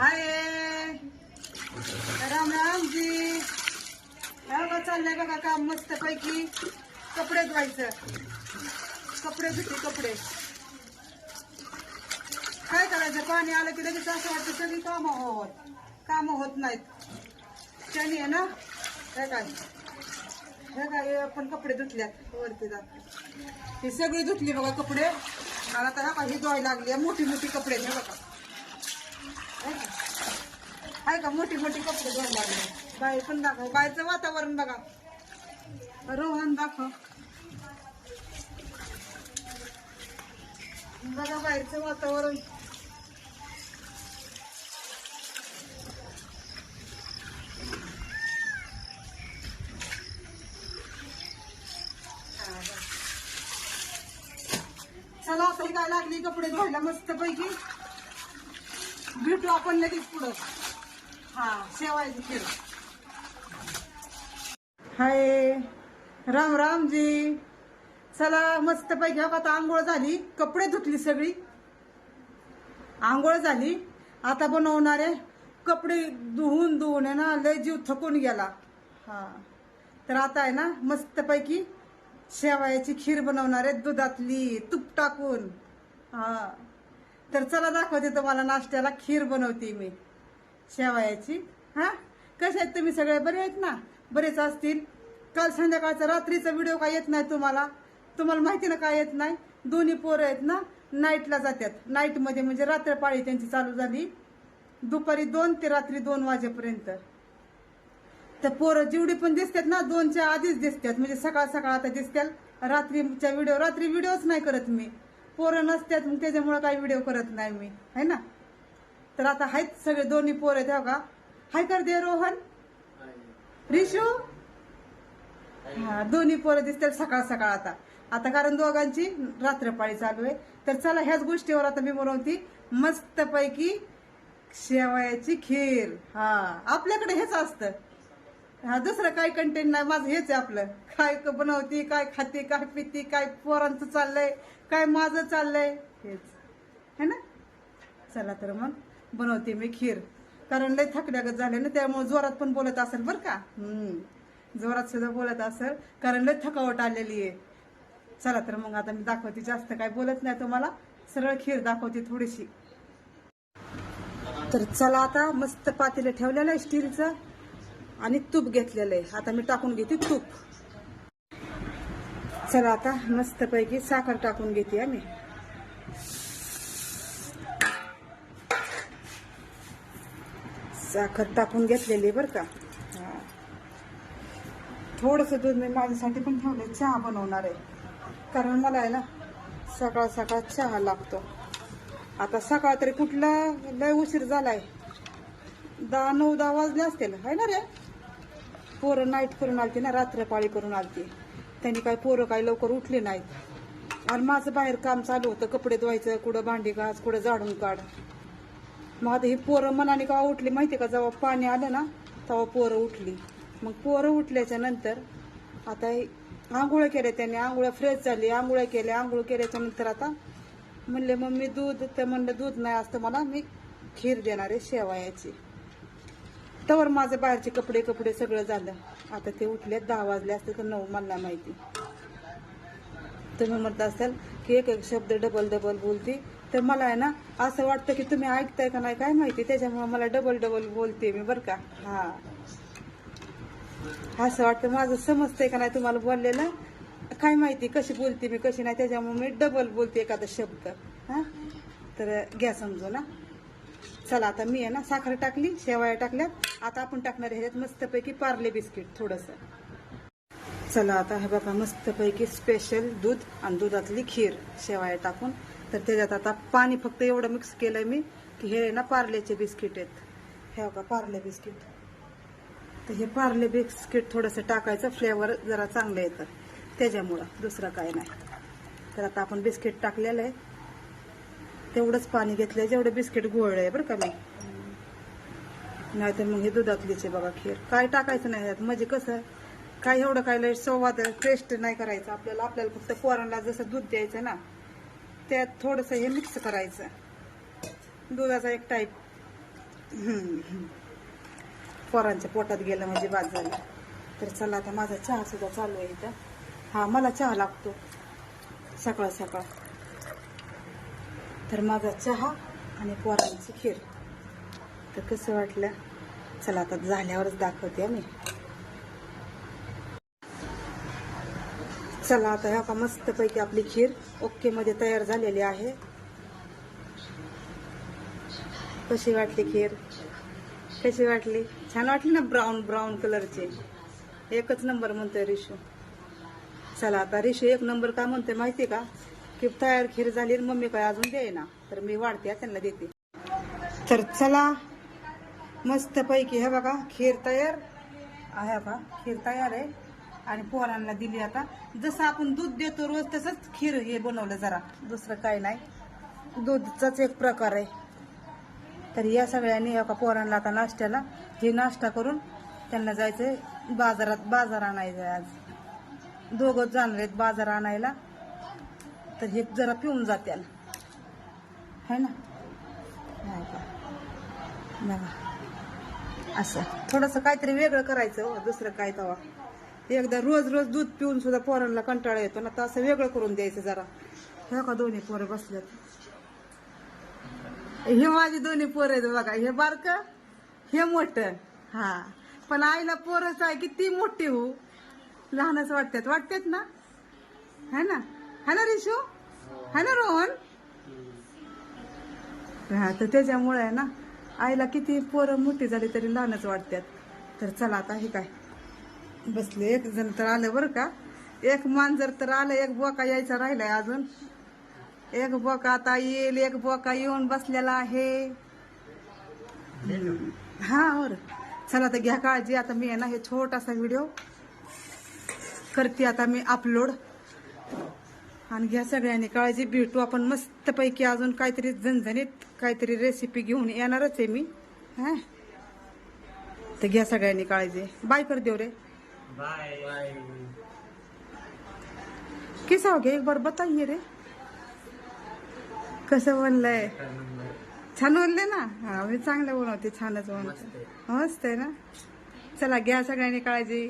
हाय. राम राम जी. हा चाललंय बघा काम मस्त पैकी कपडे धुवायचं. कपडे धुते कपडे. काय करायचं? पाणी आलं की लगेच असं वाटतं सगळी कामं हो होत. कामं होत नाहीत. त्याने आहे ना? हे काय? हे काय? आपण कपडे धुतल्यात वरती जात. ही सगळी धुतली बघा कपडे. मला तर हा धुवायला लागली आहे. मोठी मोठी कपडे नाही बघा. आहे का? मोठी मोठी कपडे धुवायला लागले. बाई पण दाखव. बाईचं वातावरण बघा. रोहन दाखव. बघा बाहेरचं वातावरण. चला असं काय लागली? कपडे धुवायला मस्त पैकी भेटू आपण लगेच पुढं. हा शेवायची खीर हाय राम राम जी चला मस्त पैकी हो आता आंघोळ झाली. कपडे धुतली सगळी. आंघोळ झाली. आता बनवणार आहे कपडे धुवून धुवून आहे ना लय जीव थकून गेला. हा. तर आता आहे ना मस्त पैकी शेवायाची खीर बनवणार आहे दुधातली तूप टाकून. हा. तर चला दाखवते तुम्हाला नाश्त्याला खीर बनवते मी. शेवायाची. हा? कसे आहेत तुम्ही सगळे? बरे आहेत ना? बरेच असतील. काल संध्याकाळचा रात्रीचा व्हिडिओ काय येत नाही तुम्हाला? तुम्हाला माहिती ना काय येत नाही? दोन्ही पोरं आहेत ना? नाईटला जातात नाईटमध्ये म्हणजे रात्रपाळी त्यांची चालू झाली. दुपारी दोन ते रात्री दोन वाजेपर्यंत. तर पोरं जेवढी पण दिसतात ना दोनच्या आधीच दिसतात. म्हणजे सकाळ सकाळ आता दिसतात रात्रीच्या व्हिडिओ रात्री व्हिडिओच नाही करत मी. पोरं नसतात मग त्याच्यामुळे काही व्हिडिओ करत नाही मी. है ना? तर आता आहेत सगळे दोन्ही पोर आहेत हो का? हाय कर दे रोहन. रिशू? हा दोन्ही पोरं दिसतात सकाळ सकाळ आता. आता कारण दोघांची रात्रपाळी चालू आहे. तर चला ह्याच गोष्टीवर आता मी बनवती मस्त पैकी शेवयाची खीर. हा आपल्याकडे हेच असतं. हा दुसरं काय कंटेंट नाही माझं हेच आहे आपलं. काय बनवते बनवती काय खाते काय पिती काय पोरांचं चाललंय काय माझं चाललंय हेच. है ना? चला तर मग बनवते मी खीर. कारण लय थकल्यागत झाले ना त्यामुळे जोरात पण बोलत असेल बरं का? हम्म. जोरात सुद्धा बोलत असेल कारण लय थकावट आलेली आहे. चला तर मग आता मी दाखवते जास्त काय बोलत नाही तुम्हाला. सरळ खीर दाखवते थोडीशी. तर चला आता मस्त पातेलं ठेवलेलं आहे स्टीलचं. आणि तूप घेतलेलं आहे. आता मी टाकून घेते तूप. चला आता मस्त पैकी साखर टाकून घेते आम्ही साखर टाकून घेतलेली बरं का. हा. थोडंसं दूध मी माझ्यासाठी पण ठेवले चहा बनवणार आहे. कारण मला आहे ना सकाळ सकाळ चहा लागतो. आता सकाळ तरी कुठला लय उशीर झालाय. दहा नऊ दहा वाजले असतील. आहे ना रे? पोरं नाईट करून आलती ना रात्रपाळी करून आलती. त्यांनी काय पोरं काय लवकर उठली नाहीत. आणि माझं बाहेर काम चालू होतं कपडे धुवायचं कुठं भांडी घास कुठं झाडून काढ. मग आता ही पोरं मनाने का उठली माहिती का? जेव्हा पाणी आलं ना तेव्हा पोरं उठली. मग पोरं उठल्याच्या नंतर आता हे केल्या त्यांनी. आंघोळ फ्रेश झाली आंघोळ्या केल्या आंघोळ केल्याच्यानंतर आता म्हणले मम्मी दूध. तर म्हणलं दूध नाही असतं मला मी खीर देणार आहे शेवायाची. तवर माझं बाहेरचे कपडे कपडे सगळं झालं. आता ते उठले दहा वाजले असते तर नऊ मला माहिती. तुम्ही म्हणत असाल की एक एक शब्द डबल डबल बोलते. तर मला आहे ना असं वाटतं की तुम्ही ऐकताय का नाही काय माहिती. त्याच्यामुळे मला डबल डबल बोलते मी बरं का. हा. असं वाटतं माझं समजतंय का नाही तुम्हाला बोललेलं? काय माहिती कशी बोलते मी कशी नाही. त्याच्यामुळे मी डबल बोलते एखादा शब्द. हा? तर घ्या समजू ना चला आता मी आहे ना साखर टाकली शेवाया टाकल्या आता आपण टाकणार ह्याच्यात मस्तपैकी पार्ले बिस्किट थोडंसं. चला आता हे बघा मस्तपैकी स्पेशल दूध आणि दुधातली खीर शेवाया टाकून. तर त्याच्यात आता पाणी फक्त एवढं मिक्स केलंय मी की हे ना पार्लेचे बिस्किट आहेत. हे बघा पार्ले बिस्किट. तर हे पार्ले बिस्किट थोडंसं टाकायचं फ्लेवर जरा चांगलं येतं. त्याच्यामुळं दुसरं काय नाही. तर आता आपण बिस्किट टाकलेलं आहे. तेवढंच पाणी घेतलंय जेवढं बिस्किट घोळलंय बरं का मी. नाहीतर मग हे दुधातलीचे बघा खीर. काय टाकायचं नाही ह्यात म्हणजे कसं काय एवढं काय लय संवाद टेस्ट नाही करायचं आपल्याला. आपल्याला फक्त पोरांना जसं दूध द्यायचं ना त्यात थोडंसं हे मिक्स करायचं. दुधाचा एक टाईप पोरांच्या पोटात गेलं म्हणजे बाद झालं. तर चला आता माझा चहा सुद्धा चालू आहे इथं. हा मला चहा लागतो. सकाळ सकाळ. तर माझा चहा आणि पोरांची खीर. तर कसं वाटलं? चला आता झाल्यावरच दाखवते मी. चला आता ह्या का मस्तपैकी आपली खीर ओके मध्ये तयार झालेली आहे. कशी वाटली खीर? कशी वाटली? छान वाटली ना ब्राऊन ब्राऊन कलरची? एकच नंबर म्हणतोय रिशू. चला आता रिशू एक नंबर का म्हणतोय माहिती का? की तयार खीर झाली आणि मम्मी काय अजून दे ना तर मी वाढते त्यांना देते. तर चला मस्त पैकी हे बघा खीर तयार आहे बघा खीर तयार आहे. आणि पोरांना दिली आता. जसं आपण दूध देतो रोज तसंच खीर हे बनवलं जरा. दुसरं काही नाही. दूधचाच एक प्रकार आहे. तर या सगळ्यांनी एका पोहरांना आता नाश्त्याला हे नाश्ता करून त्यांना जायचंय बाजारात. बाजार आणायचं आहे आज. दोघंच जाणार आहेत बाजार आणायला. तर हे जरा पिऊन जात्याल है ना? नाही का? बघा. असं. थोडंसं काहीतरी वेगळं करायचं हो दुसरं काय तवा. एकदा रोज रोज दूध पिऊन सुद्धा पोरांना कंटाळा येतो ना तर असं वेगळं करून द्यायचं जरा. हे का दोन्ही पोरं बसल्यात? हे माझी दोन्ही पोरं आहेत बघा. हे बारक हे मोठं. हा. पण आईला पोरच आहे किती मोठी हो. लहानच वाटतात. वाटतात ना? है ना? है ना रिशू है ना रोहन हा तर त्याच्यामुळे आहे ना आईला किती पोरं मोठी झाली तरी लहानच वाटतात तर चला आता हे काय? बसले एक जण तर आलं बरं का? एक मांजर तर आलं एक बोका यायचा राहिलाय अजून. एक बोका आता येईल एक बोका येऊन बसलेला आहे. हा बर. चला तर घ्या काळजी आता मी आहे ना हे छोटासा व्हिडिओ करते आता मी अपलोड आणि घ्या सगळ्यांनी काळजी भेटू आपण मस्तपैकी. अजून काहीतरी झणझणीत काहीतरी रेसिपी घेऊन येणारच आहे मी. हा? तर घ्या सगळ्यांनी काळजी. बाय कर देव रे बाय किसा हो गया? एक बार बताइए रे. कसं बनलंय छान बनले ना? हा मी चांगलं बनवते छानच बनवते मस्त आहे ना? चला घ्या सगळ्यांनी काळजी.